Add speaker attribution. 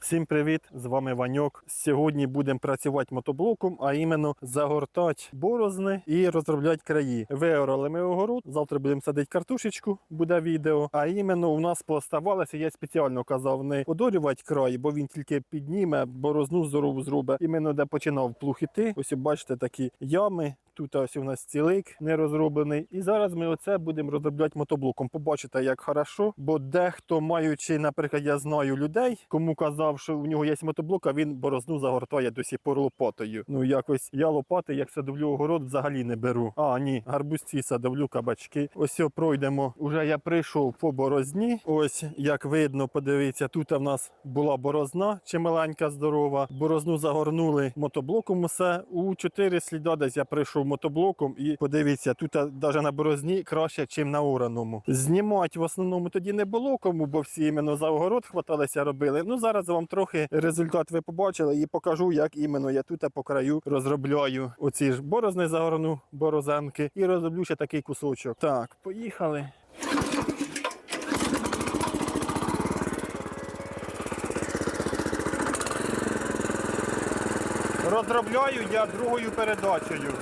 Speaker 1: Всім привіт! З вами Ваньок. Сьогодні будемо працювати мотоблоком, а іменно загортати борозни і розробляти краї. Виорали ми огород. Завтра будемо садити картошечку, буде відео. А іменно у нас поставалося, я спеціально казав не одорювати край, бо він тільки підніме, борозну здорову зробить. Іменно де починав плуг іти. Ось бачите такі ями. Тут ось у нас цілик не розроблений. І зараз ми оце будемо розробляти мотоблоком. Побачите, як хорошо. Бо дехто, маючи, наприклад, я знаю людей, кому казав, що у нього є мотоблок, а він борозну загортає до сих пор лопатою. Ну якось я лопати, як садовлю огород, взагалі не беру. А, ні, гарбузці садовлю, кабачки. Ось пройдемо. Уже я прийшов по борозні. Ось як видно, подивіться, тут в нас була борозна, чималенька, здорова. Борозну загорнули мотоблоком. Усе у чотири сліда десь я прийшов мотоблоком, і подивіться, тут навіть на борозні краще, ніж на ораному. Знімати в основному тоді не було кому, бо всі іменно за огород хваталися, робили. Ну зараз вам трохи результат ви побачили і покажу, як іменно я тут по краю розробляю оці ж борозни загорну, борозенки, і розроблю ще такий кусочок. Так, поїхали. Розробляю я другою передачею.